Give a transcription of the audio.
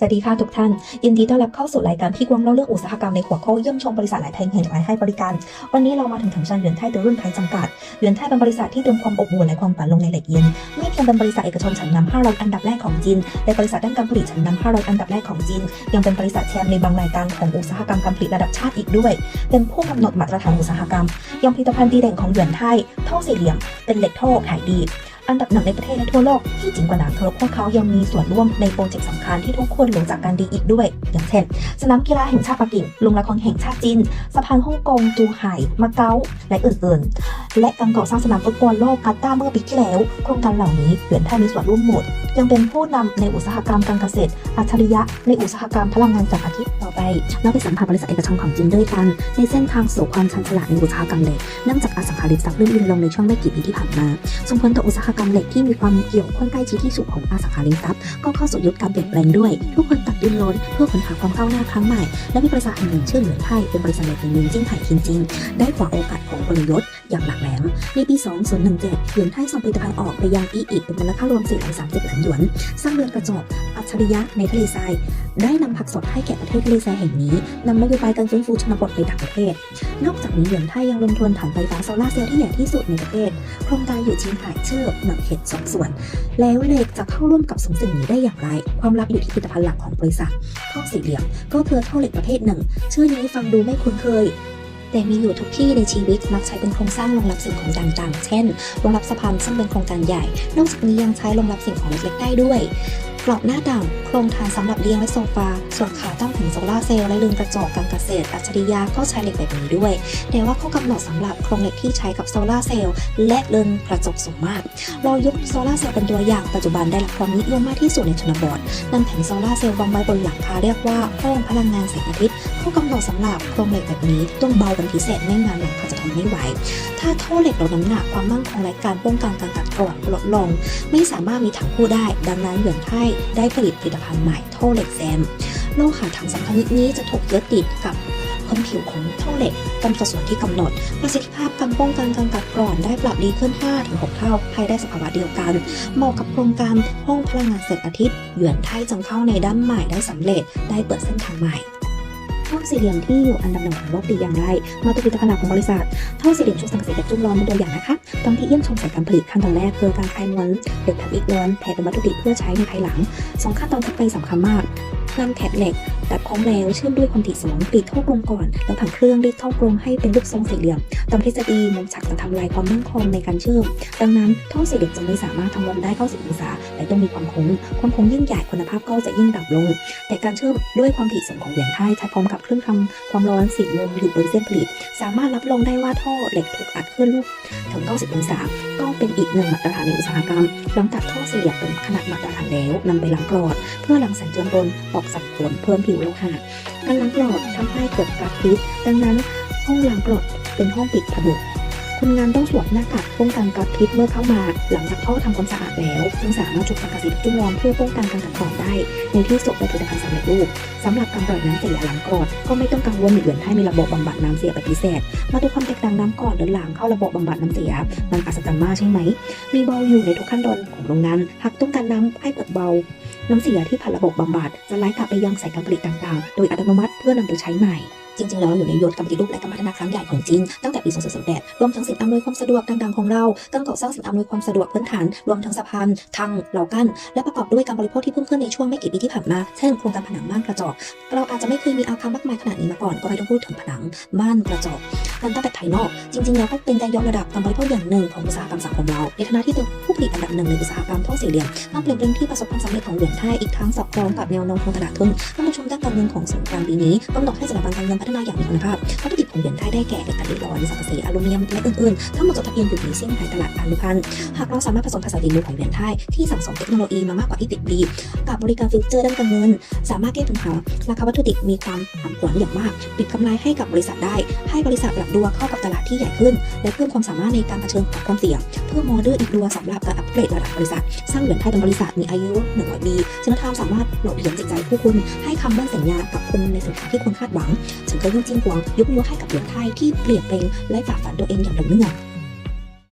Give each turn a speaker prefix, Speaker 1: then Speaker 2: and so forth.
Speaker 1: สวัสดีค่ะทุกท่าน ยินดีต้อนรับเข้าสู่รายการที่กวางเล่าเรื่องอุตสาหกรรมในหัวข้อเยี่ยมชมบริษัทหลายแห่งแห่งหลายให้บริการ วันนี้เรามาถึงถังชันเหวียนไทยเตอรุ่นไทยจำกัดเหวียนไทยเป็นบริษัทที่เติมความอบอุ่นและความฝันลงในเหล็กเย็นไม่เพียงเป็นบริษัทเอกชนชั้นนำ500 อันดับแรกของจีนและบริษัทด้านการผลิตชั้นนำ500 อันดับแรกของจีน ยังเป็นบริษัทแชมป์ในบางรายการของอุตสาหกรรมการผลิตระดับชาติอีกด้วย เป็นผู้กำหนดมาตรฐานอุตสาหกรรม ยังผลิตภัณฑ์ดีเด่นของเหวียนไทยท่อสี่เหลี่ยม เป็นเหล็กท่อขายดี อันดับหนึ่งในประเทศและทั่วโลกที่จริงกว่านั้นคือพวกเขายังมีส่วนร่วมในโปรเจกต์สำคัญที่ทุกคนรู้จักกันดีอีกด้วย อย่างเช่น สนามกีฬาแห่งชาติปักกิ่งโรงละครแห่งชาติจีนสะพานฮ่องกงจูไห่มาเก๊าและอื่นๆ และการก่อสร้างสนามฟุตบอลโลกกาตาร์เมื่อปีที่แล้ว โครงการเหล่านี้เหวียนไทยมีส่วนร่วมหมด ยังเป็นผู้นำในอุตสาหกรรมการเกษตร อัจฉริยะในอุตสาหกรรมพลังงานแสงอาทิตย์ต่อไปเราไปสัมผัสบริษัทเอกชนของจีนด้วยกัน ในเส้นทางสู่ความชันฉลาดในอุตสาหกรรมเหล็กเนื่องจากอสังหาริมทรัพย์ลื่นลงในช่วงไม่กี่ปีที่ผ่านมาส่งผลต่ออุตสาหกรรมเหล็กที่มีความเกี่ยวข้องใกล้ชิดที่สุดของอสังหาริมทรัพย์ก็เข้าสู่ยุคการเปลี่ยนแปลงด้วย ทุกคนตัดดิ้นรนเพื่อค้นหาความก้าวหน้าครั้งใหม่ และมีบริษัทแห่งหนึ่งชื่อเหมือนไทยเป็นบริษัทเล็กแห่งหนึ่งจิ้งไห่คินจิงได้กว่าโอกาสของกลยุทธ์อย่างหลักแหลมในปี 2017เหรียญไทยส่งผลิตภัณฑ์ออกไปยังอีอีกเป็นมูลค่ารวม430ล้านหยวน สร้างเรือนกระจก ฉริยะในทะเลทราย ได้นำผักสดให้แก่ประเทศทะเลทรายแห่งนี้นำนโยบายการฟื้นฟูชนบทไปต่างประเทศ นอกจากนี้เหรียญไทยยังลงทุนฐานไฟฟ้าโซลาร์เซลล์ที่ใหญ่ที่สุดในประเทศ โครงการอยู่จีนหายเชื่อหนักเห็ดสองส่วน แล้วเหล็กจะเข้าร่วมกับสองสิ่งนี้ได้อย่างไร ความลับอยู่ที่ผลิตภัณฑ์หลักของบริษัทท่อสี่เหลี่ยมก็คือท่อเหล็กประเภทหนึ่งชื่อนี้ฟังดูไม่คุ้นเคยแต่มีอยู่ทุกที่ในชีวิตมักใช้เป็นโครงสร้างรองรับสิ่งของต่างๆ เช่นรองรับสะพานซึ่งเป็นโครงการใหญ่ นอกจากนี้ยังใช้รองรับสิ่งของเล็กๆได้ด้วย กรอบหน้าต่างโครงทานสำหรับเรียงและโซฟา ส่วนขาตั้งถึงโซลาเซลล์และเรือนกระจกการเกษตร อัจฉริยะก็ใช้เหล็กแบบนี้ด้วย แต่ว่าข้อกำหนดสำหรับโครงเหล็กที่ใช้กับโซลาเซลล์และเรือนกระจกสูงมาก เรายกโซลาเซลล์เป็นตัวอย่างปัจจุบันได้รับความนิยมมากที่สุดในชนบทนำแผงโซลาเซลล์วางไว้บนหลังคาเรียกว่าโครงพลังงานแสงอาทิตย์ข้อกำหนดสำหรับโครงเหล็กแบบนี้ต้องเบาเป็นพิเศษไม่งั้นหลังคาจะทนไม่ไหว ถ้าท่อเหล็กลดน้ำหนักความมั่นคงและการป้องกันการกัดกร่อนลดลง ไม่สามารถมีถังคู่ได้ ดังนั้นเหวียนไทยได้ผลิตผลิตภัณฑ์ใหม่ท่อเหล็กแซมโลหะถังสำคัญนี้จะถูกยึดติดกับพื้นผิวของท่อเหล็กตามสัดส่วนที่กำหนด ประสิทธิภาพการป้องกันการกัดกร่อนได้ปรับดีขึ้น 5-6 เท่าภายได้สภาวะเดียวกัน เหมาะกับโครงการห้องพลังงานแสงอาทิตย์หยวนไทยจงเข้าในด้านใหม่ได้สำเร็จได้เปิดเส้นทางใหม่ ท่อสี่เหลี่ยมที่อยู่อันดับหนึ่งของโลกดีอย่างไร มาตัวผลิตภัณฑ์ของบริษัทท่อสี่เหลี่ยมชุดสังกะสีแบบจุ่มร้อนเป็นตัวอย่างนะคะตอนที่เยี่ยมชมสายการผลิตขั้นตอนแรกคือการคลายม้วนเหล็กแถบอีกล้วนแผ่เป็นวัตถุดิบเพื่อใช้ในภายหลังสองขั้นตอนถัดไปสำคัญมากนำแถบเหล็ก ตัดพร้อมแล้วเชื่อมด้วยความถี่สูงปิดท่อกลมก่อน แล้วผังเครื่องรีดท่อกลมให้เป็นรูปทรงสี่เหลี่ยม ตามทฤษฎีมุมฉากจะทำลายความมั่นคงในการเชื่อม ดังนั้นท่อสี่เหลี่ยมจะไม่สามารถทำวงได้90องศาและต้องมีความคงความคงยิ่งใหญ่คุณภาพก็จะยิ่งต่ำลง แต่การเชื่อมด้วยความถี่สูงของเหรียญไทยใช้พร้อมกับเครื่องทำความร้อนสี่มุมอยู่บนเส้นผลิต สามารถรับรองได้ว่าท่อเหล็กถูกอัดขึ้นลูกถึง90องศาก็เป็นอีกหนึ่งมาตรฐานในอุตสาหกรรมหลังจากท่อสี่เหลี่ยมเป็นขนาดมาตรฐานแล้วนำไปล้างกรอด เพื่อล้างสารเจือปนออกจากผลเพิ่มผิวโลหะการล้างกรดทำให้เกิดก๊าซพิษดังนั้น ห้องล้างกรดเป็นห้องปิดผนึก คนงานต้องสวมหน้ากากป้องกันก๊าซพิษเมื่อเข้ามา หลังจากท่อทำความสะอาดแล้วจึงสามารถจุดสังกะสีจุ่มล้อมเพื่อป้องกันการกัดกร่อนได้ ในที่สุดเป็นผลิตภัณฑ์สำเร็จรูปสำหรับการปล่อยน้ำเสียหลังกรดก็ไม่ต้องกังวลเหมือนให้มีระบบบำบัดน้ำเสียแบบพิเศษมาดูความแตกต่างน้ำก่อนหรือหลังเข้าระบบบำบัดน้ำเสียมันอัศจรรย์มากใช่ไหม มีเบาอยู่ในทุกขั้นตอนของโรงงานหากต้องการน้ำให้เปิดเบา น้ำเสียที่ผ่านระบบบำบัดจะไหลกลับไปยังสายการผลิตต่างๆ โดยอัตโนมัติเพื่อนำไปใช้ใหม่ จริงๆแล้วอยู่ในยศการปฏิรูปและการพัฒนาครั้งใหญ่ของจีนตั้งแต่ปี 2008รวมทั้งสิ่งอำนวยความสะดวกต่างๆของเรา การก่อสร้างสิ่งอำนวยความสะดวกพื้นฐาน รวมทั้งสะพานทางเหล่ากั้น และประกอบด้วยการบริโภคที่เพิ่มขึ้นในช่วงไม่กี่ปีที่ผ่านมา เช่นโครงการผนังม่านกระจก เราอาจจะไม่เคยมีอาคารมากมายขนาดนี้มาก่อน ก็ไม่ต้องพูดถึงผนังม่านกระจกการตั้งแต่ภายนอก จริงๆแล้วก็เป็นการยกระดับการบริโภคอย่างหนึ่งของอุตสาหกรรมสังคมเราในฐานะที่เป็นผู้ผลิตอันดับหนึ่งในอุตสาหกรรมท่อสี่เหลี่ยมต้องเปลี่ยนเป็นที่ประสบความสำเร็จของเหรียญไทยอีกทั้งสอดคล้องกับแนวโน้มของตลาดทุนท่านผู้ชมด้านการเงินของสงกรานต์ปีนี้กำหนดให้สถาบันการเงินฒนาอย่างมีคุณภาพวัตถุดิบของเหรียญไทยได้แก่เหล็กกระดิ่ร้อนสังกะสีอลูมิเนียมและอื่นๆทั้งหมดจดทะเบียนอยู่ในเซี่ยงไฮ้ตลาดอนุพันธ์หากเราสามารถผสมผสานฝีมือของเหรียญไทยที่สั่งสมเทคโนโลยีมามากกว่า 20 ปี กับบริการฟิวเจอร์ด้านการเงิน สามารถแก้ปัญหาราคาวัตถุดิบมีความผันผวนอย่างมาก ปิดกำไรให้กับบริษัทได้ ให้บริษัทปรับตัวเข้ากับตลาดที่ใหญ่ขึ้น และเพิ่มความสามารถในการเผชิญกับความเสี่ยง เพื่อมอเดอร์อีกตัวสำหรับการอัป รดระดับบริษัท สร้างเหรียญไทยเป็นบริษัทมีอายุ100ปีฉันธรรมสามารถหล่อเลี้ยงจิตใจผู้คุณให้คำมั่นสัญญากับคุณในสินค้าที่คุณคาดหวัง ฉันก็ยิ่งจริงกวงยกนิ้วให้กับเหรียญไทยที่เปลี่ยนแปลงและฝ่าฝันตัวเองอย่างต่อเนื่อง